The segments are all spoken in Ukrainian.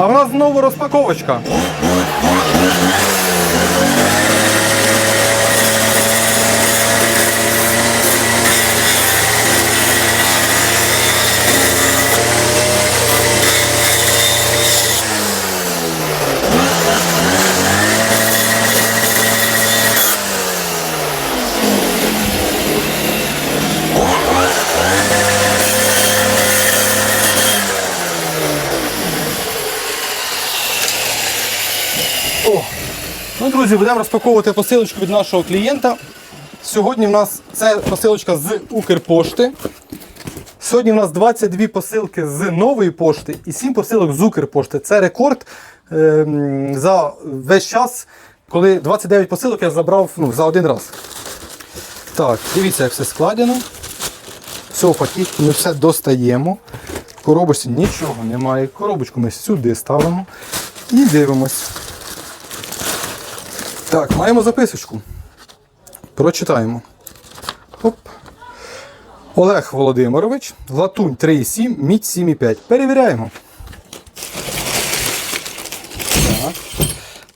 А в нас знову розпаковочка. Друзі, будемо розпаковувати посилочку від нашого клієнта. Сьогодні в нас це посилочка з Укрпошти. Сьогодні в нас 22 посилки з нової пошти і 7 посилок з Укрпошти. Це рекорд ем, за весь час, коли 29 посилок я забрав ну, за один раз. Так, дивіться, як все складено. Все в пакеті, ми все достаємо. В коробочці нічого немає. Коробочку ми сюди ставимо і дивимось. Так, маємо записочку. Прочитаємо. Оп. Олег Володимирович, латунь 3,7, мідь 7,5. Перевіряємо.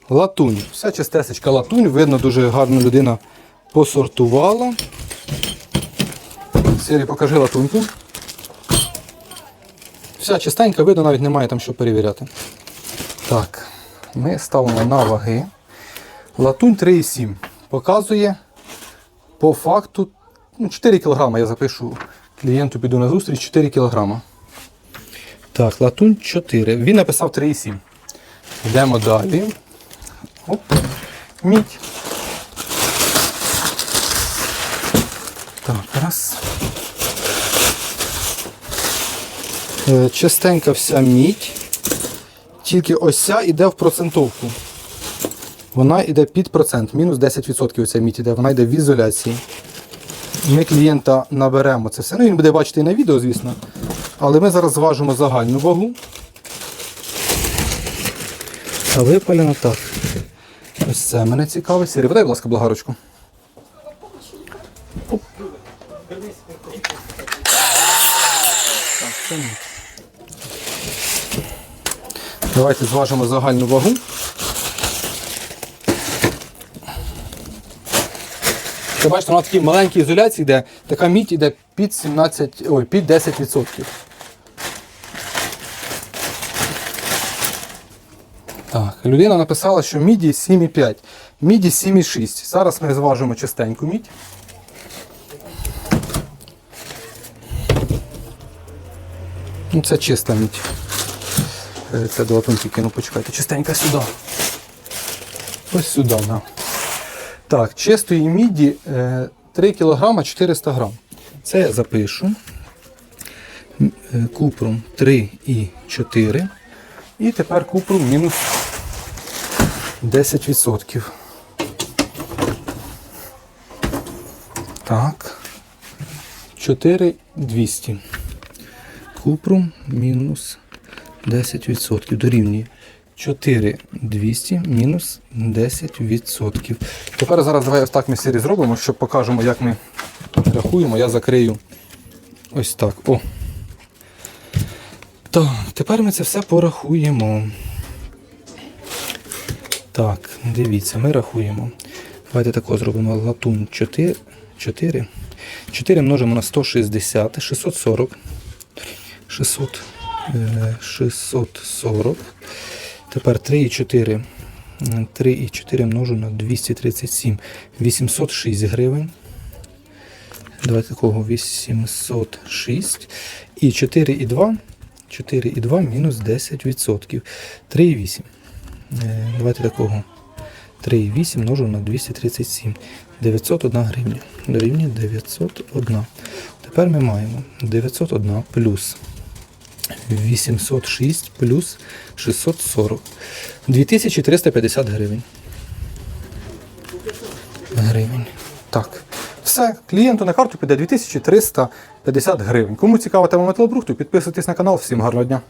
Латунь. Вся чистесечка латунь. Видно, дуже гарно людина посортувала. Сірі, покажи латуньку. Вся чистенька, видно, навіть немає там що перевіряти. Так, ми ставимо на ваги. Латунь 3,7. Показує по факту ну, 4 кг. Я запишу клієнту, піду на зустріч 4 кг. Так, латунь 4. Він написав 3,7. Йдемо далі. Оп. Мідь. Так, раз. Е, Чистенька вся мідь. Тільки ось ця йде в процентовку. Вона йде під процент, мінус 10% оця мідь іде, вона йде в ізоляції. Ми клієнта наберемо це все. Ну, він буде бачити і на відео, звісно. Але ми зараз зважимо загальну вагу. А випалено так. Ось це мене цікавить. Сірі, подай, будь ласка, благарочку. Давайте зважимо загальну вагу. Ви бачите, вона в такій маленькій ізоляції йде, така мідь йде під 17, ой, під 10%. Так, людина написала, що міді 7,5, міді 7,6. Зараз ми зважимо чистеньку мідь. Ну, це чиста мідь. Е, Це до латунки кину, почекайте. Чистенька сюди. Ось сюди, да. Так, чистої міді е, 3 кг 400 г. Це я запишу. Е, Купрум 3 і 4. І тепер купрум мінус 10%. Так. 4200. Купрум мінус 10% дорівнює 4200 мінус 10%. Тепер зараз давай ось так ми сірі зробимо, щоб покажемо, як ми рахуємо. Я закрию ось так. О. Так, тепер ми це все порахуємо. Так, дивіться, ми рахуємо. Давайте тако зробимо латун 4. 4. 4 множимо на 160, 640. 600, е, 640. Тепер 3,4. 3,4 множу на 237. 806 гривень. Давайте такого 806. І 4,2. 4,2 мінус 10%. 3,8. Е, Давайте такого. 3,8 множу на 237. 901 гривня. Дорівнює 901. Тепер ми маємо 901 плюс 806 плюс 640. 2350 гривень. Гривень. Так. Все, клієнту на карту піде 2350 гривень. Кому цікава тема металобрухту, підписуйтесь на канал. Всім гарного дня.